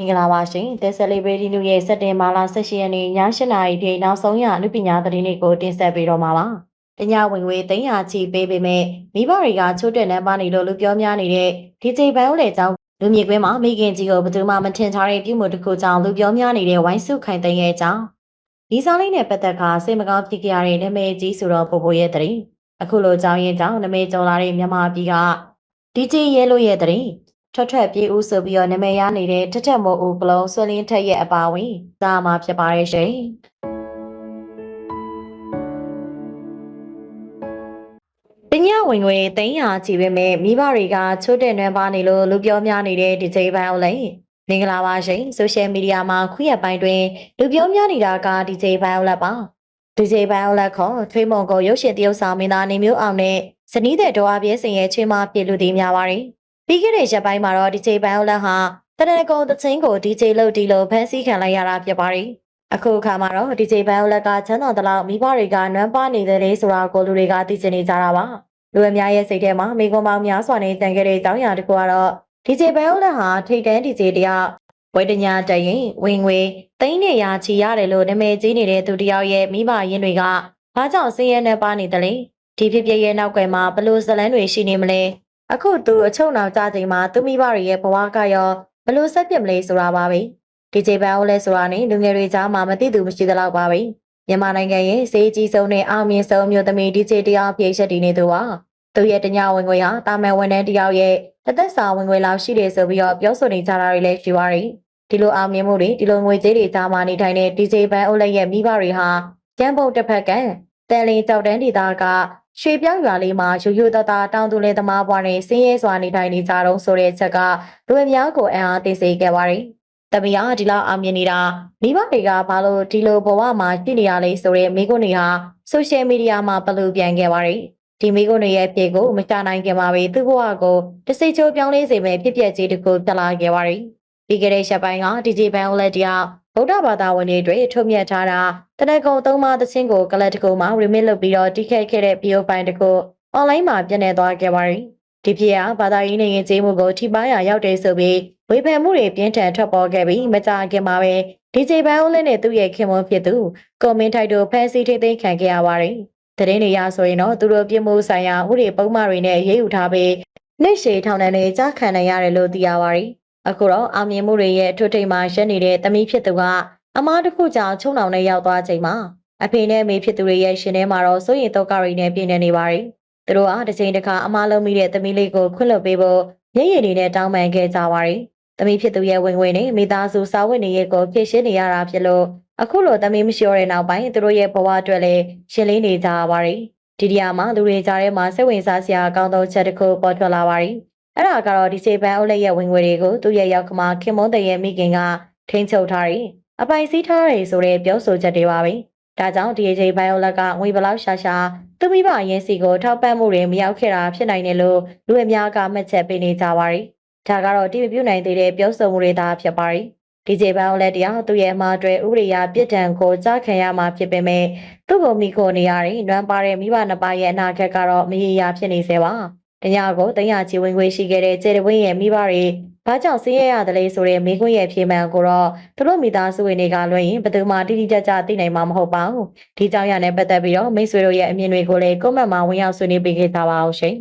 မင်္ဂလာပါရှင်။ The Celebrity News ရဲ့စက်တင်ဘာလ18ရက်နေ့ည8:00နာရီထိနောက်ဆုံးရအနုပညာသတင်းတွေကိုတင်ဆက်ပေးတော့မှာပါ။တညဝင်ငွေ300ချီပေးပေမဲ့မိဘတွေကချိုးတက်နှမ်းပါနေလို့လူပြောများနေတဲ့ DJ ဘန်ဦးလေကြောင့်လူမြေကွင်းမှာမိခင်ကြီးကိုဘယ်သူမှမထင်ထားတဲ့ပြုမှုတစ်ခုကြောင့်လူပြောများနေတဲ့ဝိုင်းစုခိုင်သိမ်းရဲ့အကြောင်းဒီစားလေးနဲ့ပတ်သက်ခါစိတ်မကောင်းဖြစ်ကြရတဲ့နာမည်ကြီးဆိုတော့ပို့ပို့ရဲ့တရင်အခုလိုကြောင်းရင်ကြောင့်နာမည်ကျော်လာတဲ့မြန်မာပြည်က DJ ရဲလို့ရဲ့တရင် ထွက်ထွက်ပြေးဦးဆိုပြီးတော့နာမည်ရနေတဲ့ထက်ထက်မိုးဦးပလုံးဆွလင်းထက်ရဲ့အပါဝင်စားမှာဖြစ်ပါရဲ့ရှင်တညဝင်ငွေ300ချီပဲမဲ့မိဘတွေကချိုးတဲ့နွမ်းပါနေလို့လူပြောများနေတဲ့ DJ ဘန်အောင်လေမင်္ဂလာပါရှင်ဆိုရှယ်မီဒီယာမှာခုရက်ပိုင်းတွင်လူပြောများနေတာက DJ ဘန်အောင်လက်ပါ DJ ဘန်အောင်လက်ခေါ်ထွေးမုံကိုရုပ်ရှင်တရုပ်ဆောင်မင်းသားနေမျိုးအောင်နဲ့ဇနီးတဲ့ဒေါ်အပြည့်စင်ရဲ့ချွေးမပြလူသည်များပါတယ် ပြီးခဲ့တဲ့ရက်ပိုင်းမှာတော့ DJ ဘန်အောင်လက်ဟာတရဏဂုံသချင်းကို DJ လုပ်ဒီလိုဖန်ဆီးခံလိုက်ရတာဖြစ်ပါတယ်အခုအခါမှာတော့ DJ ဘန်အောင်လက်ကချမ်းတော်တလောက်မိဘတွေကနွမ်းပါနေတဲ့လေဆိုတာကိုလူတွေကသိချင်နေကြတာပါလူအများရဲ့စိတ်ထဲမှာမိကွန်ပေါင်းများစွာနဲ့တန်ခဲ့တဲ့အကြောင်းအရာတစ်ခုကတော့ DJ ဘန်အောင်လက်ဟာထိတ်တန်း DJ တယောက်ဝေဒညာတရင်ဝင်ငွေသိန်းနဲ့ရာချီရတယ်လို့နာမည်ကြီးနေတဲ့သူတယောက်ရဲ့မိဘရင်းတွေကဘာကြောင့်ဆင်းရဲနေပါနေတယ်လဲဒီဖြစ်ဖြစ်ရဲ့နောက်ကွယ်မှာဘလို့ဇလန်းတွေရှိနေမလဲ အခုသူအချုံနောက်ကြချိန်မှာသူမိဘတွေရဲ့ဘဝကရောဘလို့ဆက်ပြစ်မလဲဆိုတာပါပဲဒီဂျေဘန်အိုလဲဆိုတာနဲ့လူငယ်တွေကြားမှာမသိသူမရှိသလောက်ပါပဲမြန်မာနိုင်ငံရဲ့စေးကြီးဆုံးနဲ့အောင်မြင်ဆုံးမျိုးသမီးဒီဂျေတယောက်ပြေချက်တည်နေသူပါသူရဲ့တညဝင်ငွေဟာတာမန်ဝန်ထမ်းတယောက်ရဲ့တသက်စာဝင်ငွေလောက်ရှိတယ်ဆိုပြီးတော့ပြောဆိုနေကြတာတွေလည်းရှိပါတယ်ဒီလိုအောင်မြင်မှုတွေဒီလိုငွေကြေးတွေကြားမှာနေထိုင်တဲ့ DJ ဘန်အိုလက်ရဲ့မိဘတွေဟာကျန်းပုတ်တစ်ဖက်ကတန်လင်းကြောက်တန်းဒေသက ရွှေပြောင်းရွာလေးမှာရိုးရိုးသားသားတောင်သူလယ်သမားဘွားနဲ့ဆင်းရဲစွာနေထိုင်နေကြတော့ဆိုတဲ့ချက်ကလူအများကိုအံ့အားသိစေခဲ့ပါတယ်။တမယာဒီလောက်အောင်မြင်နေတာမိဘတွေကဘာလို့ဒီလိုဘဝမှာရှိနေရလဲဆိုတဲ့မိကုန်းတွေဟာဆိုရှယ်မီဒီယာမှာဘလို့ပြန်ခဲ့ပါတယ်။ဒီမိကုန်းတွေရဲ့အဖြစ်ကိုမချနိုင်ခင်မှာပဲသူ့ဘဝကိုတစိချိုးပြောင်းလဲစေမဲ့ဖြစ်ပျက်ကြီးတစ်ခုပြလာခဲ့ပါတယ်။ပြီးခဲ့တဲ့ရက်ပိုင်းက DJ ဘန်အိုလက်တယောက် ဗုဒ္ဓဘာသာဝင်တွေအတွက်ထုတ်မြတ်ထားတာတနက်ကုံသုံးပါးသချင်းကိုကလပ်တကူမှာ remix လုပ်ပြီးတော့တိခတ်ခဲ့တဲ့ဗီဒီယိုဖိုင်တကူ online မှာပြန့်နှံ့သွားခဲ့ပါတယ်။ဒီဖြစ်ဟာဘာသာရေးနဲ့ယဉ်ကျေးမှုကိုထိပါရရောက်တဲ့ဆိုပြီးဝေဖန်မှုတွေပြင်းထန်ထွက်ပေါ်ခဲ့ပြီးမကြာခင်မှာပဲ DJ ဘန်အိုလင်းနဲ့သူ့ရဲ့ခင်မွန်းဖြစ်သူကွန်မန့်ထိုက်တို့ဖန်စီထိသိမ်းခံခဲ့ရပါတယ်။သတင်းတွေရဆိုရင်တော့သူတို့ပြစ်မှုဆိုင်ရာဥပဒေပုံမှန်တွေနဲ့ရေးယူထားပြီးနှိတ်ရှေထောင်ဒဏ်တွေကြားခံနိုင်ရတယ်လို့သိရပါတယ်။ အခုတော့အောင်မြင်မှုတွေရဲ့ထွတ်ထိပ်မှာရက်နေတဲ့သမီးဖြစ်သူကအမားတစ်ခုကြောင့်ချုံနှောင်နဲ့ရောက်သွားချိန်မှာအဖေနဲ့အမေဖြစ်သူတွေရဲ့ရှင်ထဲမှာတော့စိုးရိမ်တော့ကရီနဲ့ပြည့်နေနေပါတယ်။သူတို့ဟာတစ်ချိန်တစ်ခါအမားလုံးမိတဲ့သမီးလေးကိုခွင့်လွှတ်ပေးဖို့မျက်ရည်တွေနဲ့တောင်းပန်ခဲ့ကြပါတယ်။သမီးဖြစ်သူရဲ့ဝင်ဝင်နဲ့မိသားစုစာဝတ်နေရေးကိုဖြည့်ရှင်းနေရတာဖြစ်လို့အခုလိုသမီးမရှိရတဲ့နောက်ပိုင်းသူတို့ရဲ့ဘဝအတွက်လည်းရှင်းလင်းနေကြရပါတယ်။ဒီနေရာမှာလူတွေကြားထဲမှာစိတ်ဝင်စားစရာအကောင်းဆုံးချက်တစ်ခုပေါ်ထွက်လာပါတယ်။ အဲ့ဒါကတော့ဒီချိန်ပန်းအုပ်လက်ရဲ့ဝင်ငွေတွေကိုသူ့ရဲ့ရောက်ကမခင်မွန်းတဲ့ရဲ့မိခင်ကထိန်းချုပ်ထားတယ်။အပိုင်စည်းထားတယ်ဆိုတဲ့ပြောဆိုချက်တွေပါပဲ။ဒါကြောင့်ဒီအချိန်ဘိုင်အိုလက်ကငွေဘလောက်ရှာရှာသူမိဘအရင်စီကိုထောက်ပံ့မှုတွေမရောက်ခဲ့တာဖြစ်နိုင်တယ်လို့လူအများကမှတ်ချက်ပေးနေကြပါတယ်။ဒါကတော့တိမပြုတ်နိုင်သေးတဲ့ပြောဆိုမှုတွေသာဖြစ်ပါတယ်။ဒီချိန်ဘိုင်အိုလက်တရားသူ့ရဲ့အမှားတွေဥပဒေအရပြစ်ဒဏ်ကိုကြားခံရမှာဖြစ်ပေမဲ့သူ့ကိုမိခိုနေရတဲ့နွမ်းပါတဲ့မိဘနှစ်ပါးရဲ့အနာဂတ်ကတော့မရေရာဖြစ်နေစေပါ။ တညကိုတညချီဝင်ခွေရှိခဲ့တဲ့ကျေတဝင်းရဲ့မိဘတွေဘာကြောင့်ဆင်းရဲရတယ်လဲဆိုတဲ့မိခွန်းရဲ့ဖြေမှန်ကိုတော့သူတို့မိသားစုဝင်တွေကလွှဲရင်ဘယ်သူမှတိတိကျကျသိနိုင်မှာမဟုတ်ပါဘူးဒီကြောင့်ရနဲ့ပတ်သက်ပြီးတော့မိတ်ဆွေတို့ရဲ့အမြင်တွေကိုလည်းကွန်မန့်မှာဝင်ရောက်ဆွေးနွေးပေးခဲ့ကြပါအောင်ရှင်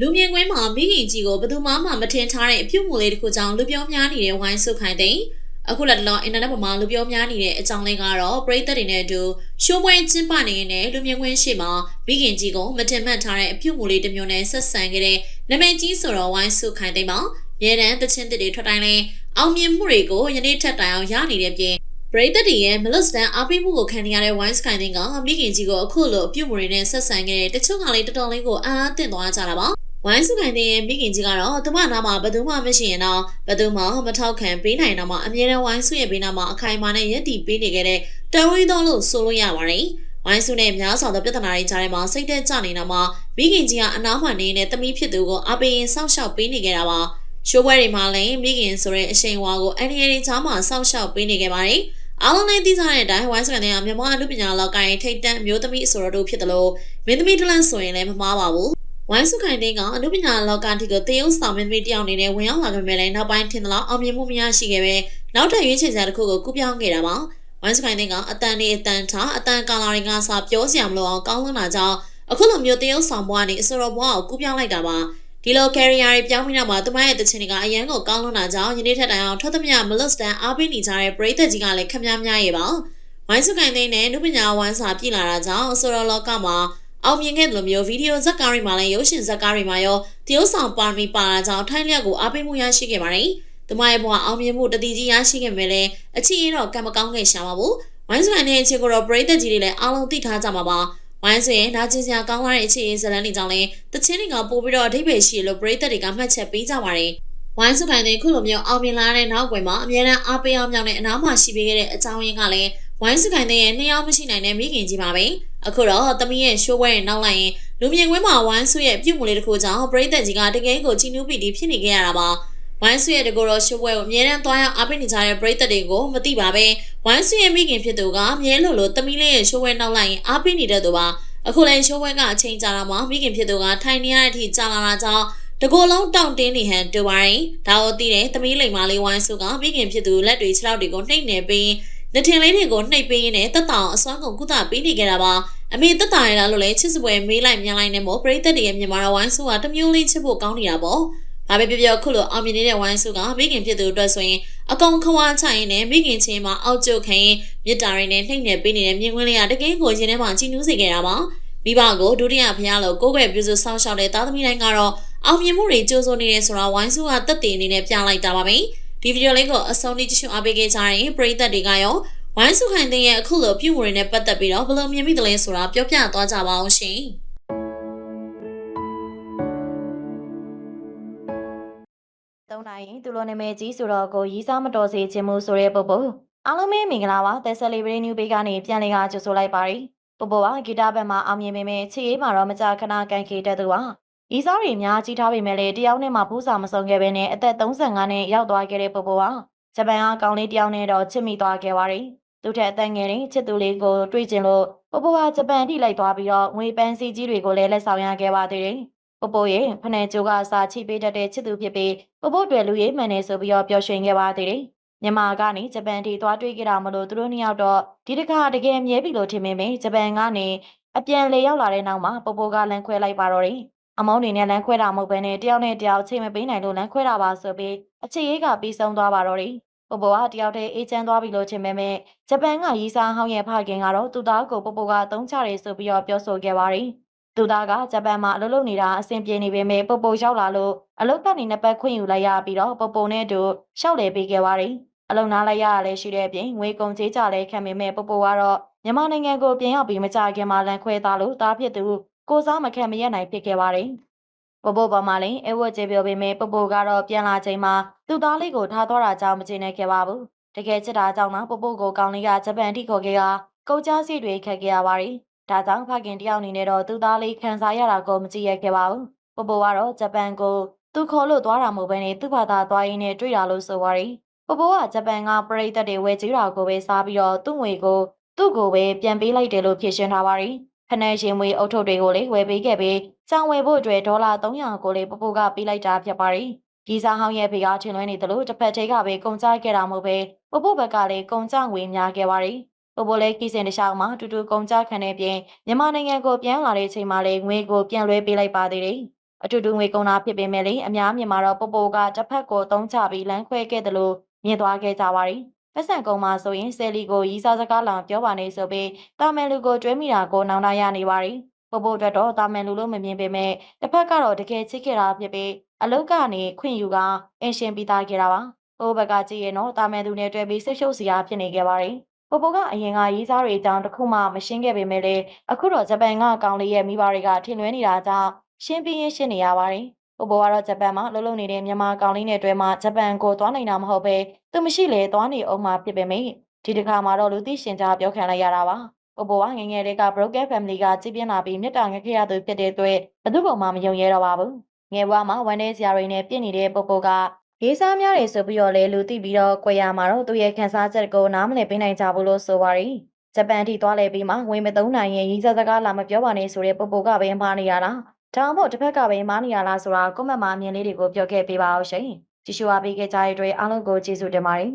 လူမြင်ကွင်းမှာမိခင်ကြီးကိုဘယ်သူမှမထင်ထားတဲ့အပြုတ်မှုလေးတစ်ခုကြောင့်လူပြောများနေတဲ့ဝိုင်းစုခိုင်တဲ့ အခုလက်တလောအင်တာနက်ပေါ်မှာလူပြောများနေတဲ့အကြောင်းလေးကတော့ပရိသတ်တွေနဲ့အတူရှိုးပွဲကျင်းပနေရတဲ့လူမြင်ကွင်းရှိမှာမိခင်ကြီးကိုမထင်မှတ်ထားတဲ့အပြုတ်မှုလေးတစ်မျိုးနဲ့ဆက်ဆံခဲ့တဲ့နာမည်ကြီးဆိုတော့ဝိုင်းစုခိုင်တဲ့မှာရဲတန်းတချင်းတစ်တွေထွက်တိုင်းလဲအောင်မြင်မှုတွေကိုယနေ့ထက်တိုင်အောင်ရနေတဲ့ပြင်ပရိသတ်တွေရဲ့မလွတ်စတန်အားပေးမှုကိုခံနေရတဲ့ Wine Sky ကမိခင်ကြီးကိုအခုလိုအပြုတ်မှုတွေနဲ့ဆက်ဆံခဲ့တဲ့တချို့ကလေးတော်တော်လေးကိုအားအသင့်သွားကြတာပါ ဝိုင်းစုခိုင်တဲ့မိခင်ကြီးကတော့သူမနာမှာဘယ်သူမှမရှိရင်တော့ဘယ်သူမှမထောက်ခံပေးနိုင်တော့မှအမြဲတမ်းဝိုင်းစုရဲ့ဘေးနားမှာအခိုင်အမာနဲ့ယက်တီပေးနေခဲ့တဲ့တဝင်းတော်လို့ဆိုလို့ရပါတယ်။ဝိုင်းစုနဲ့များစွာသောပြဿနာတွေကြားထဲမှာစိတ်သက်ကြနေတာမှာမိခင်ကြီးကအနားမှနေတဲ့တမီးဖြစ်သူကိုအပင်စောင့်ရှောက်ပေးနေခဲ့တာပါ။ရှိုးပွဲတွေမှာလည်းမိခင်ဆိုတဲ့အရှိန်ဝါကိုအန်ဒီရီချားမှာစောင့်ရှောက်ပေးနေခဲ့ပါတယ်။အားလုံးလည်းသိကြတဲ့အတိုင်းဝိုင်းစကန်တဲ့မြန်မာအမှုပညာလောကရဲ့ထိတ်တန့်မျိုးသမီးအဆိုတော်တို့ဖြစ်တယ်လို့မင်းသမီးတလန့်ဆိုရင်လည်းမမှားပါဘူး။ ဝိုင်းစုခိုင်သိန်းကအနုပညာလောကတိကိုတရုတ်ဆောင်မင်းမင်းတယောက်အနေနဲ့ဝင်ရောက်လာခဲ့ပေမဲ့လည်းနောက်ပိုင်းထင်သလောက်အောင်မြင်မှုမရရှိခဲ့ပဲနောက်ထပ်ရွေးချယ်စရာတစ်ခုကိုကူးပြောင်းခဲ့တာပါဝိုင်းစုခိုင်သိန်းကအတန်နေအတန်ထားအတန်ကာလာတွေကစပြောစရာမလိုအောင်ကောင်းလွန်းတာကြောင့်အခုလိုမျိုးတရုတ်ဆောင်ဘွားနေအစောရဘွားကိုကူးပြောင်းလိုက်တာပါဒီလို career တွေပြောင်းပြီးနောက်မှာသူမရဲ့တချင်တွေကအရန်ကိုကောင်းလွန်းတာကြောင့်ယနေ့ထက်တိုင်အောင်ထွက်သမျှမလွတ်စတန်အားပေးနေကြတဲ့ပရိသတ်ကြီးကလည်းခမများများရေပါဝိုင်းစုခိုင်သိန်းနဲ့နုပညာဝမ်းစာပြည်လာတာကြောင့်အစောရလောကမှာ အောင်မြင်ခဲ့တယ်လို့မျိုးဗီဒီယိုဇက်ကားတွေမှာလည်းရုပ်ရှင်ဇက်ကားတွေမှာရောတရုတ်ဆောင်ပါရမီပါတာကြောင့်ထိုင်းလျက်ကိုအားပေးမှုရရှိခဲ့ပါတယ်။တမရဲ့ဘဝအောင်မြင်မှုတတိကြီးရရှိခဲ့မယ်လေအချစ်ရင်တော့ကံမကောင်းခဲ့ရှာပါဘူး။ဝိုင်းစကန်နဲ့အချစ်ကိုတော့ပရိသတ်ကြီးတွေလည်းအားလုံးသိထားကြမှာပါ။ဝိုင်းဆိုရင်နာကျင်စရာကောင်းလာတဲ့အချစ်ရင်ဇလန်းတွေကြောင့်လည်းတချင်းတွေကပို့ပြီးတော့အထိပ္ပယ်ရှိလို့ပရိသတ်တွေကမှတ်ချက်ပေးကြပါတယ်။ဝိုင်းစကန်တဲ့ခုလိုမျိုးအောင်မြင်လာတဲ့နောက်ကွယ်မှာအများအားအားပေးအောင်မြောက်တဲ့အနားမှာရှိပေးခဲ့တဲ့အကြောင်းရင်းကလည်းဝိုင်းစကန်တဲ့ရဲ့နှစ်ယောက်မရှိနိုင်တဲ့မိခင်ကြီးပါပဲ။ အခုတော့သမီးရဲ့ရှိုးဝဲရဲ့နောက်လိုက်ရင်လူမြင်ကွင်းမှာဝိုင်းစုရဲ့ပြုတ်မှုလေးတစ်ခုကြောင့်ပရိသတ်ကြီးကတကယ်ကိုချီနူးပီတီဖြစ်နေခဲ့ရတာပါဝိုင်းစုရဲ့တကောရောရှိုးပွဲကိုအမြဲတမ်းသွားရောက်အားပေးနေကြတဲ့ပရိသတ်တွေကိုမသိပါပဲဝိုင်းစုရဲ့မိခင်ဖြစ်သူကမြဲလို့လို့တမီးလေးရဲ့ရှိုးပွဲနောက်လိုက်ရင်အားပေးနေတဲ့သူပါအခုလည်းရှိုးပွဲကအချိန်ကြာလာမှမိခင်ဖြစ်သူကထိုင်နေရတဲ့အထိကြာလာတာကြောင့်တကောလုံးတောင့်တင်းနေဟန်တူပါရင်ဒါကိုသိတဲ့တမီးလိမ်မလေးဝိုင်းစုကမိခင်ဖြစ်သူလက်တွေခြေထောက်တွေကိုနှိပ်နေပြီးနထင်လေးတွေကိုနှိပ်ပေးရင်းနဲ့တက်တောင်အစွမ်းကုန်ကုသပေးနေကြတာပါ အမေတက်တာရလားလို့လဲချစ်စပွဲမေးလိုက်မြန်လိုက်နေမို့ပရိသတ်တွေရဲ့မြန်မာတော်ဝိုင်းစုကတမျိုးလေးချစ်ဖို့ကောင်းနေတာပေါ့။ဘာပဲပြောပြောခုလိုအောင်မြင်နေတဲ့ဝိုင်းစုကမိခင်ဖြစ်သူအတွက်ဆိုရင်အကောင်ခွာချရင်နဲ့မိခင်ချင်းမှာအောက်ကျုပ်ခိုင်းမြစ်တာရင်းနဲ့နှိမ့်နေပေးနေတဲ့မြင်ကွင်းလေးကတကယ်ကိုရှင်ထဲမှာချီနူးစေခဲ့တာပါ။မိဘကိုဒုတိယဖျားလို့ကိုယ်ွယ်ပြုစုဆောင်းရှောက်တဲ့သားသမီးတိုင်းကတော့အောင်မြင်မှုတွေကြိုးစိုးနေတယ်ဆိုတာဝိုင်းစုကတက်တည်အနေနဲ့ပြလိုက်တာပါပဲ။ဒီဗီဒီယိုလေးကိုအဆုံးထိကြည့်ရှုအားပေးခဲ့ကြရင်ပရိသတ်တွေကရော ဝိုင်းစုခိုင်တဲ့ရဲ့အခုလိုပြုမှုတွေနဲ့ပတ်သက်ပြီးတော့ဘယ်လိုမြင်မိသလဲဆိုတာပြောပြသွားကြပါအောင်ရှင်။သုံးနိုင်ရင်သူလိုနာမည်ကြီးဆိုတော့ကိုရီးစားမတော်စေခြင်းမှုဆိုတဲ့ပုပ္ပုအားလုံးပဲမင်္ဂလာပါသက်ဆက်လေးပရင်းနျူဘေးကနေပြန်လည်ကကြိုဆိုလိုက်ပါရီပုပ္ပုကဂီတဘက်မှာအောင်မြင်ပေမဲ့ချီရေးမှာတော့မကြာခဏကန်ခေတတ်သူပါရီးစားတွေအများကြီးထားပေမဲ့လည်းတယောက်နဲ့မှဖူးစာမစုံခဲ့ပဲနဲ့အသက်35နဲ့ရောက်သွားခဲ့တဲ့ပုပ္ပုကဂျပန်ကကောင်းလေးတယောက်နဲ့တော့ချစ်မိသွားခဲ့ပါရီ သူထက်အသက်ငယ်တဲ့ချစ်သူလေးကိုတွေ့ကျင်လို့ပုပ္ပုကဂျပန်ထိလိုက်သွားပြီးတော့ငွေပန်းစီကြီးတွေကိုလည်းလက်ဆောင်ရခဲ့ပါသေးတယ်ပုပ္ပုရဲ့ဖနယ်ကျိုးကစာချိပေးတတ်တဲ့ချစ်သူဖြစ်ပြီးပုပ္ပုတွေလူရေးမှန်နေဆိုပြီးတော့ပျော်ရွှင်ခဲ့ပါသေးတယ်။မြန်မာကနေဂျပန်ထိသွားတွေ့ကြတာမလို့သူတို့နှစ်ယောက်တော့ဒီတစ်ခါတကယ်မြဲပြီလို့ထင်မိမယ်ဂျပန်ကနေအပြန်လေရောက်လာတဲ့နောက်မှာပုပ္ပုကလမ်းခွဲလိုက်ပါတော့တယ်။အမောင်းနေနဲ့လမ်းခွဲတာမဟုတ်ဘဲနဲ့တယောက်နဲ့တယောက်ချိန်မပေးနိုင်လို့လမ်းခွဲတာပါဆိုပြီးအချစ်ရေးကပြီးဆုံးသွားပါတော့တယ်။ ပုပ္ပုကတယောက်တည်းအေးချမ်းသွားပြီလို့ထင်ပေမဲ့ဂျပန်ကရီစာဟောင်းရဲ့ဖခင်ကတော့သူ့သားကိုပုပ္ပုကအသုံးချတယ်ဆိုပြီးတော့ပြောဆိုခဲ့ပါတယ်။သူသားကဂျပန်မှာအလုပ်လုပ်နေတာအဆင်ပြေနေပေမဲ့ပုပ်ပုရောက်လာလို့အလုပ်ကနေနှစ်ပတ်ခွင့်ယူလိုက်ရပြီးတော့ပုပ်ပုနဲ့အတူရှောက်လေပေးခဲ့ပါတယ်။အလုပ်နားလိုက်ရရလဲရှိတဲ့အပြင်ငွေကုန်ကြေးကြလဲခံပေမဲ့ပုပ်ပုကတော့မြန်မာနိုင်ငံကိုပြန်ရောက်ပြီးမကြခင်မှာလန်ခွဲသားလို့တားဖြစ်သူကိုစားမခံမရက်နိုင်ဖြစ်ခဲ့ပါတယ်။ ပုပ်ပုပေါ်မှာလည်းအဝတ်ကျေပြောပေမဲ့ပုပ်ပုကတော့ပြန်လာချိန်မှာသူ့သားလေးကိုထားသွားတာကြောင့်မကျေနပ်ခဲ့ပါဘူး။တကယ်ချစ်တာကြောင့်တော့ပုပ်ပုကိုကောင်းလေးကဂျပန်ထိခေါ်ခဲ့ကကုန်ကြစီတွေခက်ခဲ့ရပါတယ်။ဒါကြောင့်ဖခင်တယောက်အနေနဲ့တော့သူ့သားလေးခံစားရတာကိုမကြည့်ရခဲ့ပါဘူး။ပပိုကတော့ဂျပန်ကိုသူခေါ်လို့သွားတာမဟုတ်ဘဲနဲ့သူ့ဘာသာသွားရင်းနဲ့တွေ့တာလို့ဆိုပါရီ။ပပိုကဂျပန်ကပရိသတ်တွေဝယ်ကြည့်တာကိုပဲစားပြီးတော့သူ့ငွေကိုသူ့ကိုပဲပြန်ပေးလိုက်တယ်လို့ဖြေရှင်းထားပါရီ။ ဖနက်ရှင်မွေအုတ်ထုတ်တွေကိုလည်းဝယ်ပေးခဲ့ပြီးကြောင်ဝယ်ဖို့အတွက်ဒေါ်လာ300ကိုလည်းပပိုကပေးလိုက်တာဖြစ်ပါရီ။ဒီစားဟောင်းရဲ့ဖေကထင်လွဲနေတယ်လို့တစ်ဖက်သေးကပဲကုန်ကြခဲ့တာမဟုတ်ပဲပပိုဘက်ကလည်းကုန်ကြငွေများခဲ့ပါရီ။ပိုပိုလေးကီစင်တခြားမှာတူတူကုန်ကြခံတဲ့ပြင်မြန်မာနိုင်ငံကိုပြန်လာတဲ့ချိန်မှာလေငွေကိုပြန်လွှဲပေးလိုက်ပါသေးတယ်။အတူတူငွေကုန်တာဖြစ်ပေမဲ့လေအများမြန်မာတော့ပိုပိုကတစ်ဖက်ကိုတုံးချပြီးလမ်းခွဲခဲ့တယ်လို့မြင်သွားခဲ့ကြပါရီ။ ပတ်စံကုန်မှာဆိုရင်ဆယ်လီကိုရီးစားစကားလောင်ပြောပါနေဆိုပြီးတာမန်လူကိုကျွဲမိတာကိုနောင်တရနေပါရီ။ပိုပိုအတွက်တော့တာမန်လူလို့မမြင်ပေမဲ့တစ်ဖက်ကတော့တကယ်ချစ်ခဲ့တာဖြစ်ပြီးအလုတ်ကနေခွင့်ယူကအင်ရှင်ပြီးသားခဲ့တာပါ။ပိုဘက်ကကြည့်ရင်တော့တာမန်သူနဲ့တွေ့ပြီးဆိတ်ရှုပ်စရာဖြစ်နေခဲ့ပါရီ။ပိုပိုကအရင်ကရေးစားတွေအကြောင်းတစ်ခုမှမရှင်းခဲ့ပေမဲ့လည်းအခုတော့ဂျပန်ကကောင်လေးရဲ့မိဘတွေကထင်လွဲနေတာကြောင့်ရှင်းပြင်းရှင်းနေရပါတယ်။ ပိုပိုကတော့ဂျပန်မှာလှုပ်လှုပ်နေတဲ့မြန်မာကောင်လေးနဲ့တွဲမှာဂျပန်ကိုသွားနိုင်တာမဟုတ်ပဲသူမရှိလေသွားနေအောင်မှဖြစ်ပေမဲ့ဒီတစ်ခါမှာတော့လူသိရှင်ကြားပြောခံလိုက်ရတာပါ။ပိုပိုကငယ်ငယ်လေးက broken family ကကြီးပြင်းလာပြီးမြတ်တာငခဲ့ရသူဖြစ်တဲ့အတွက်ဘယ်သူ့ပုံမှမယုံရဲတော့ပါဘူး။ငယ်ဘွားမှာဝန်ထဲစရာတွေနဲ့ပြည့်နေတဲ့ပိုပိုကရေးစားများတယ်ဆိုပြီးတော့လေလူသိပြီးတော့ကြွယ်ရမှာတော့သူရဲ့ခန်းစားချက်ကိုနားမလည်ပေးနိုင်ကြဘူးလို့ဆိုပါရီဂျပန်ထိသွားလဲပြီးမှဝင်မသုံးနိုင်ရင်ရီးစားစကားလာမပြောပါနဲ့ဆိုတဲ့ပိုပိုကပဲမှားနေရတာ ဒါမှမဟုတ်တစ်ဖက်ကပဲမားနေရလားဆိုတာကွန်မန့်မှာအမြင်လေးတွေကိုပြောခဲ့ပေးပါအောင်ရှင်ကြည့်ရှုအားပေးခဲ့ကြတဲ့အတွက်အားလုံးကိုကျေးဇူးတင်ပါတယ်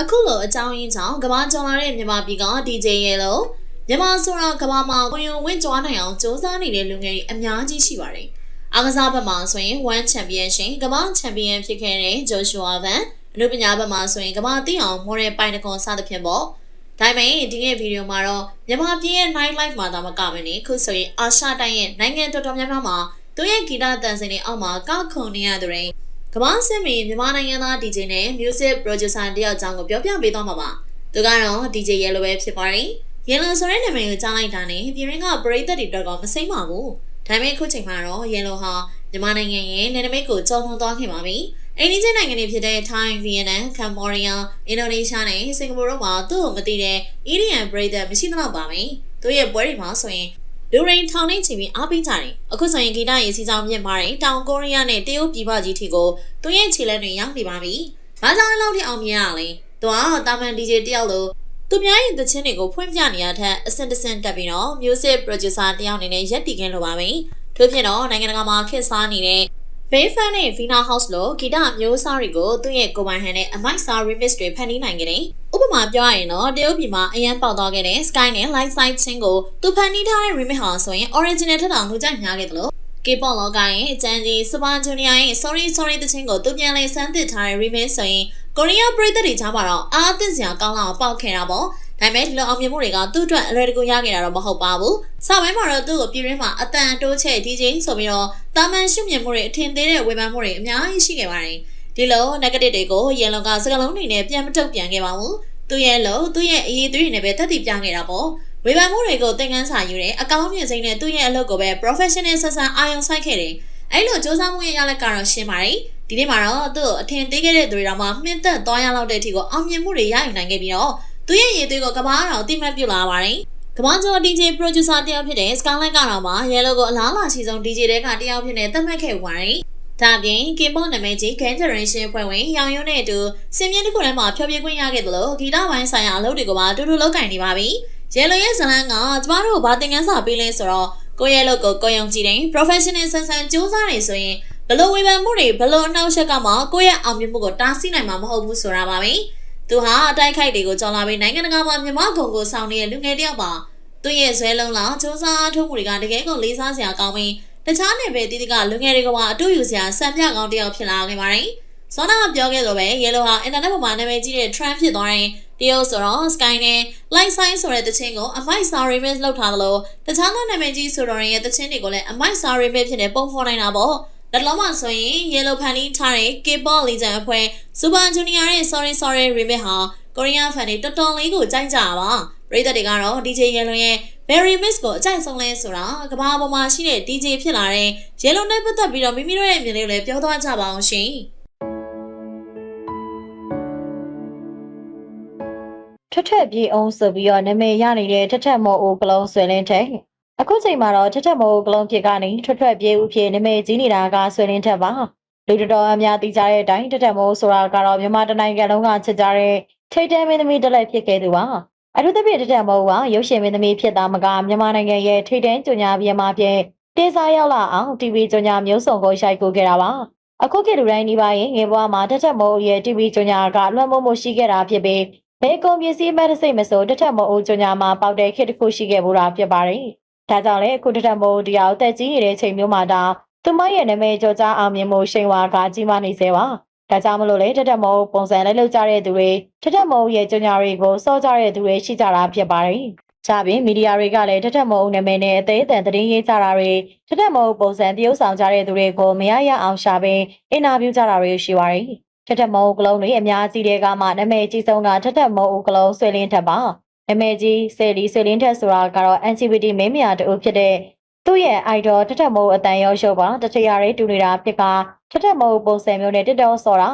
အခုလိုအကြောင်းရင်းကြောင့်ကမ္ဘာကျော်လာတဲ့မြန်မာပြည်က DJ ရဲ့လို့မြန်မာဆိုတာကမ္ဘာမှာဝင်ဝင်ဝင့်ကြွားနိုင်အောင်စ조사နေတဲ့လူငယ်တွေအများကြီးရှိပါတယ်။အားကစားဘက်မှာဆိုရင် One Championship ကမ္ဘာချန်ပီယံဖြစ်ခဲ့တဲ့ Joshua Van အနုပညာဘက်မှာဆိုရင်ကမ္ဘာသိအောင်မော်ဒယ်ပိုင်တကွန်စသဖြင့်ပေါ့။ ဒါပေမဲ့ဒီနေ့ဗီဒီယိုမှာတော့မြန်မာပြည်ရဲ့ night life မှာသာမကမနဲ့ခုဆိုရင်အာရှတိုင်းရဲ့နိုင်ငံတော်တော်များများမှာသူရဲ့ဂီတတန်စင်တွေအောက်မှာကောက်ခုန်နေရတဲ့ကမ္ဘာစစ်မီမြန်မာနိုင်ငံသား DJ နဲ့ music producer တယောက်အကြောင်းကိုပြောပြပေးသွားမှာပါ။သူကတော့ DJ Yellow ပဲဖြစ်ပါတယ်။ Yellow ဆိုတဲ့နာမည်ကိုကြားလိုက်တာနဲ့ပြည်ရင်းကပရိသတ်တွေတော့ကမစိမ့်ပါဘူး။ဒါပေမဲ့အခုချိန်မှာတော့ Yellow ဟာမြန်မာနိုင်ငံရဲ့နယ်နိမိတ်ကိုကျော်လွန်သွားခဲ့ပါပြီ။ အိန္ဒိယနိုင်ငံတွေဖြစ်တဲ့ Thai, Vietnam, Cambodia, Indonesia နဲ့ Singapore တို့မှာသူ့ကိုမသိတဲ့ Indian ပရိသတ်မရှိတော့ပါဘူး။သူရဲ့ပွဲတွေမှာဆိုရင်လူရိန်ထောင်နှိမ့်ချီပြီးအားပေးကြတယ်။အခုဆိုရင်ဂီတရေးစီဆောင်မြင့်မားတဲ့တောင်ကိုရီးယားနဲ့တရုတ်ပြည်ပကြီးထီကိုသူရဲ့ခြေလက်တွေရောက်နေပါပြီ။ဘာကြောင့်လဲလောက်ထိအောင်မြင်ရလဲ။သူကတာမန် DJ တယောက်လိုသူများရဲ့သချင်းတွေကိုဖွင့်ပြနေရတဲ့အစင်တစင်တက်ပြီးတော့ music producer တယောက်အနေနဲ့ရက်တည်ခင်းလိုပါပဲ။ထို့ဖြစ်တော့နိုင်ငံတကာမှာခေတ်စားနေတဲ့ Bayfan နဲ့ Vina House လို့ဂီတမျိုးစားတွေကိုသူ့ရဲ့ကိုယ်ပိုင်ဟန်နဲ့အမိုက်စာ remix တွေဖန်တီးနိုင်ခဲ့တယ်။ဥပမာပြောရရင်တော့တရုတ်ပြည်မှာအရန်ပေါက်သွားခဲ့တဲ့ Sky နဲ့ Light Side ချင်းကိုသူဖန်တီးထားတဲ့ remix ဟာဆိုရင် original ထက်တောင်လူကြိုက်များခဲ့တယ်လို့ K-pop လောကရဲ့အကျန်းကြီး Super Junior ရဲ့ Sorry Sorry တချင်းကိုသူပြန်လည်စမ်းသစ်ထားတဲ့ remix ဆိုရင်ကိုရီးယားပရိသတ်တွေကြားမှာတော့အားသင့်စရာကောင်းလာအောင်ပေါက်ခဲ့တာပေါ့။ ဒါပေမဲ့ဒီလိုအောင်မြင်မှုတွေကသူ့အတွက်အလွယ်တကူရခဲ့တာတော့မဟုတ်ပါဘူး။စပိုင်းမှာတော့သူ့ကိုပြည်ရင်းမှာအတန်တိုးချဲ့ DJ ဆိုပြီးတော့တာမန်ရှုမြင်မှုတွေအထင်သေးတဲ့ဝေဖန်မှုတွေအများကြီးရှိခဲ့ပါတယ်။ဒီလို negative တွေကိုရန်လုံကစကလုံးတွေနဲ့ပြန်မထုတ်ပြန်ခဲ့ပါဘူး။သူ့ရဲ့လို့သူ့ရဲ့အရေးသွေးတွေနဲ့ပဲတက်တည်ပြခဲ့တာပေါ့။ဝေဖန်မှုတွေကိုသင်ခန်းစာယူတဲ့အကောင်းမြင်စိမ့်နဲ့သူ့ရဲ့အလုပ်ကိုပဲ professional ဆက်ဆံအာရုံစိုက်ခဲ့တယ်။အဲ့လိုစ조사မှုရဲ့ရလက်ကတော့ရှင်းပါတယ်။ဒီနေ့မှာတော့သူ့ကိုအထင်သေးခဲ့တဲ့သူတွေတော့မှမှင့်သက်သွားရလောက်တဲ့အထိကိုအောင်မြင်မှုတွေရယူနိုင်ခဲ့ပြီးတော့ သူရဲ့ရည်သွေးကိုကမ္ဘာတော်တိမှတ်ပြုလာပါတယ်။ကမ္ဘာကျော် DJ producer တယောက်ဖြစ်တဲ့ Scarlett ကတော့မှ Yellow ကိုအလားအလာရှိဆုံး DJ တွေကတယောက်ဖြစ်နေသတ်မှတ်ခဲ့ပါတယ်။ဒါပြင် K-pop နာမည်ကြီး Gang Generation ဖွဲ့ဝင်ရောင်ရုံးနဲ့အတူစင်မြင့်တစ်ခုထဲမှာဖျော်ဖြေခွင့်ရခဲ့တယ်လို့ဂီတပိုင်းဆိုင်ရာအလုပ်တွေကိုပါအတူတူလုပ်ကင်နေပါပြီ။ Yellow ရဲ့ဇလန်းကကျမတို့ဘာသင်ခန်းစာပေးလဲဆိုတော့ကိုယ့်ရဲ့လုပ်ကိုကိုယ်ယုံကြည်တယ် professional ဆန်ဆန်စူးစမ်းနေဆိုရင်ဘလို့ဝေဖန်မှုတွေဘလို့အနှောက်အယှက်ကမှကိုယ့်ရဲ့အောင်မြင်မှုကိုတားဆီးနိုင်မှာမဟုတ်ဘူးဆိုတာပါပဲ။ သူဟာအတိုက်ခိုက်တွေကိုကြော်လာပြီးနိုင်ငံတကာမှာမြမဂုံကိုဆောင်နေတဲ့လူငယ်တယောက်ပါ။သူရဲ့ဇွဲလုံးလောက်စူးစမ်းအထုံးမှုတွေကတကယ်ကိုလေးစားစရာကောင်းပြီးတခြားနယ်ပယ်တီးတီးကလူငယ်တွေကပါအတူယူစရာစံပြကောင်းတယောက်ဖြစ်လာခဲ့ပါတယ်။ဇောနာကပြောခဲ့လို့ပဲရဲလိုဟာအင်တာနက်ပေါ်မှာနာမည်ကြီးတဲ့ trend ဖြစ်သွားရင်တရုတ်ဆိုတော့ Sky နဲ့ Light Sign ဆိုတဲ့တခြင်းကိုအမိုက်စာ remix လုပ်ထားသလိုတခြားသောနာမည်ကြီးဆိုတော်ရဲ့တခြင်းတွေကိုလည်းအမိုက်စာ remix ဖြစ်နေပုံဖော်နိုင်တာပေါ့။ လက်လုံးမှာဆိုရင် Yellow Fan လေးထားတဲ့ K-pop legend အဖွဲ့ Super Junior ရဲ့ Sorry Sorry remix ဟာကိုရီးယား fan တွေတော်တော်လေးကိုကြိုက်ကြတာပါ။ပရိသတ်တွေကတော့ DJ Yellow ရဲ့ Berry Mix ကိုအကြိုက်ဆုံးလဲဆိုတာကမ္ဘာပေါ်မှာရှိတဲ့ DJ ဖြစ်လာတဲ့ Yellow နဲ့ပတ်သက်ပြီးတော့မိမိတို့ရဲ့အမြင်လေးကိုလည်းပြောသွားကြပါအောင်ရှင်။ထက်ထက်ပြေးအောင်ဆိုပြီးတော့နာမည်ရနေတဲ့ထက်ထက်မော်အိုကလုံးဆွေလင်းတဲ့ အခုချိန်မှာတော့ထက်ထက်မော်အိုကလုံးဖြစ်ကနေထွက်ထွက်ပြေးဦးဖြစ်နာမည်ကြီးနေတာကဆွေလင်းထက်ပါလူတော်တော်အများသိကြတဲ့အတိုင်းထက်ထက်မော်ဆိုတာကတော့မြန်မာတိုင်းနိုင်ငံလုံးကချစ်ကြတဲ့ထိတ်တဲမင်းသမီးတစ်လက်ဖြစ်ခဲ့သူပါအထူးသဖြင့်ထက်ထက်မော်ကရုပ်ရှင်မင်းသမီးဖြစ်သားမကမြန်မာနိုင်ငံရဲ့ထိတ်တဲကြညာပြမှာဖြစ်တေးစားရောက်လာအောင် TV ကြညာမျိုးစုံကိုရိုက်ကူခဲ့တာပါအခုခေတ်လူတိုင်းဒီပါရင်ငယ်ဘွားမှာတက်တက်မိုးရဲ့ TV ကြညာကလွှမ်းမိုးမှုရှိခဲ့တာဖြစ်ပြီးဘေကုန်ပစ္စည်းမဲ့တစ်စိတ်မဆိုတက်တက်မိုးကြညာမှာပေါက်တဲ့ခေတ်တစ်ခုရှိခဲ့ဘူးတာဖြစ်ပါတယ်။ ဒါကြောင့်လေအခုတက်တက်မိုးတရားတက်ကြီးနေတဲ့ချိန်မျိုးမှာတောင်သူမရဲ့နာမည်ကြောကြားအောင်မြင်မှုရှိန်ဝါကကြီးမားနေစေပါ။ဒါကြောင့်မလို့လေတက်တက်မိုးပုံစံလိုက်လုပ်ကြတဲ့သူတွေတက်တက်မိုးရဲ့ကြညာတွေကိုစောကြတဲ့သူတွေရှိကြတာဖြစ်ပါတယ်။ကြပြင်မီဒီယာတွေကလည်းထက်ထက်မုံနာမည်နဲ့အသေးအတန်သတင်းရေးကြတာတွေထက်ထက်မုံပုံစံတရုပ်ဆောင်ကြတဲ့သူတွေကိုမရရအောင်ရှာပင်အင်တာဗျူးကြတာတွေရှိပါတယ်။ထက်ထက်မုံကလုံးတွေအများကြီးတွေကမှနာမည်ကြီးဆုံးကထက်ထက်မုံကလုံးဆွေလင်းထက်ပါ။ နာမည်ကြီးဆယ်လီဆွေလင်းထက်ဆိုတာကတော့ NCVT မင်းမယာတူဖြစ်တဲ့သူ့ရဲ့ idol ထက်ထက်မုံအတန်ရောရှုပ်ပါတထရာတွေတူနေတာဖြစ်ကထက်ထက်မုံပုံစံမျိုးနဲ့တက်တော်ဆော်တာ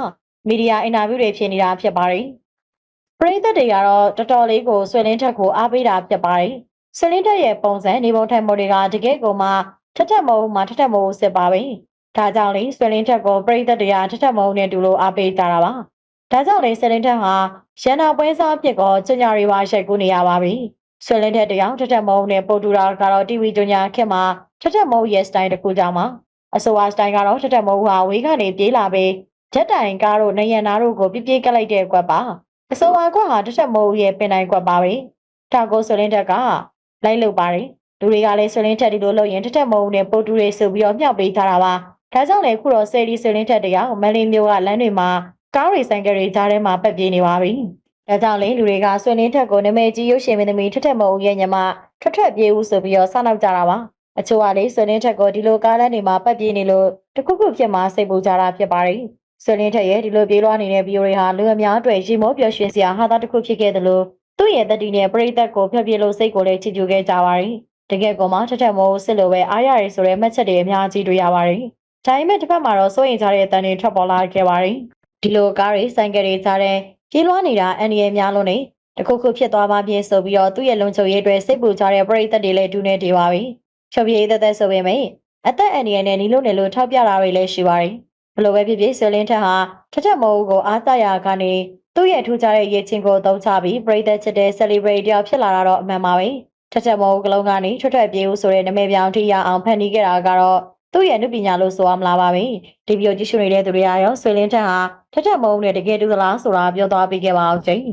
မီဒီယာအင်တာဗျူးတွေဖြစ်နေတာဖြစ်ပါတယ်။ပရိသတ်တွေကတော့တော်တော်လေးကိုဆွေလင်းထက်ကိုအားပေးတာဖြစ်ပါတယ်။ဆွေလင်းထက်ရဲ့ပုံစံနေပုံထိုင်ပုံတွေကတကယ်ကိုမှထက်ထက်မုံမှာထက်ထက်မုံစစ်ပါပဲ။ဒါကြောင့်လေဆွေလင်းထက်ကိုပရိသတ်တွေကထက်ထက်မုံနဲ့တူလို့အားပေးကြတာပါ။ ဒါကြောင့်လေဆွေလင်းထက်ဟာရန်နာပွဲစားဖြစ်ကောကျညာရီပါရိုက်ကူးနေရပါပြီ။ဆွေလင်းတဲ့တယောက်ထက်ထက်မုံနဲ့ပို့တူတာကတော့ TV ကြညာခက်မှာထက်ထက်မုံရဲ့စတိုင်တစ်ခုကြောင့်ပါအဆိုပါစတိုင်ကတော့ထက်ထက်မုံဟာဝေးကနေပြေးလာပြီးဂျက်တိုင်ကားတို့နေရနာတို့ကိုပြပြကလိုက်တဲ့ကွက်ပါအဆိုပါကွက်ဟာထက်ထက်မုံရဲ့ပင်တိုင်ကွက်ပါပဲထာကိုဆွေလင်းတက်ကလိုက်လုပ်ပါတယ်လူတွေကလည်းဆွေလင်းထက်ဒီလိုလုပ်ရင်ထက်ထက်မုံနဲ့ပို့တူတွေဆိုပြီးတော့မြှောက်ပေးထားတာပါဒါကြောင့်လေခုတော့ဆယ်ဒီဆွေလင်းထက်တယောက်မလင်းမျိုးကလမ်းတွေမှာ ကားတွေဆိုင်ကယ်တွေကြားထဲမှာပတ်ပြေးနေပါပြီဒါကြောင့်လေလူတွေကဆွေလင်းထက်ကိုနမဲကြီးရုပ်ရှင်မင်းသမီးထက်ထက်မုံရဲ့ညမထွက်ထွက်ပြေးဦးဆိုပြီးတော့စနောက်ကြတာပါအချို့ကလေဆွေလင်းထက်ကိုဒီလိုကားလမ်းတွေမှာပတ်ပြေးနေလို့တခုခုဖြစ်မှစိတ်ပူကြတာဖြစ်ပါတယ်ဆွေလင်းထက်ရဲ့ဒီလိုပြေးလွှားနေတဲ့ဗီဒီယိုတွေဟာလူအများအတွက်ရေမောပျော်ရွှင်စရာဟာတာတစ်ခုဖြစ်ခဲ့တယ်လို့သူ့ရဲ့တတိနဲ့ပရိသတ်ကိုဖျက်ပြေးလို့စိတ်ကိုလည်းချစ်ကြခဲ့ကြပါတယ်တကယ်ကောမှထက်ထက်မုံစစ်လို့ပဲအားရရဆိုတဲ့မှတ်ချက်တွေအများကြီးတွေ့ရပါတယ်ဒါပေမဲ့တစ်ဖက်မှာတော့စိုးရင်ကြတဲ့အတန်တွေထွက်ပေါ်လာခဲ့ပါတယ် ဒီလိုကားတွေဆိုင်ကယ်တွေကြားတဲ့ပြေးလွှားနေတာအန်ဒီရဲ့များလုံးနေတခုခုဖြစ်သွားမှပြေဆိုပြီးတော့သူ့ရဲ့လုံခြုံရေးအတွက်စိတ်ပူကြတဲ့ပရိသတ်တွေလည်းဒူးနေတေပါပြီ။ဖြောပြေးသက်သက်ဆိုပေမဲ့အသက်အန်ဒီရဲ့နဲ့နီလုံးနယ်လို့ထောက်ပြတာတွေလည်းရှိပါတယ်။ဘလိုပဲဖြစ်ဖြစ်ဆွေလင်းထက်ဟာထက်ထက်မဟုတ်ကိုအားသရကနေသူ့ရဲ့ထူးခြားတဲ့ရည်ချင်းကိုသုံးချပြီးပရိသတ်ချစ်တဲ့ celebrate တယောက်ဖြစ်လာတာတော့အမှန်ပါပဲ။ထက်ထက်မဟုတ်ကလုံးကနေထွက်ထွက်ပြေးဦးဆိုတဲ့နာမည်ပြောင်ထိရအောင်ဖန်တီးခဲ့တာကတော့ သူ့ရဲ့နုပညာလို့ဆိုရမလားပါပဲ။ဒီဗီဒီယိုကြည့်ရှုနေတဲ့သူတွေအားရောဆွေလင်းထက်ဟာထက်ထက်မုံနဲ့တကယ်တူသလားဆိုတာပြောသွားပေးခဲ့ပါအောင်ချင်း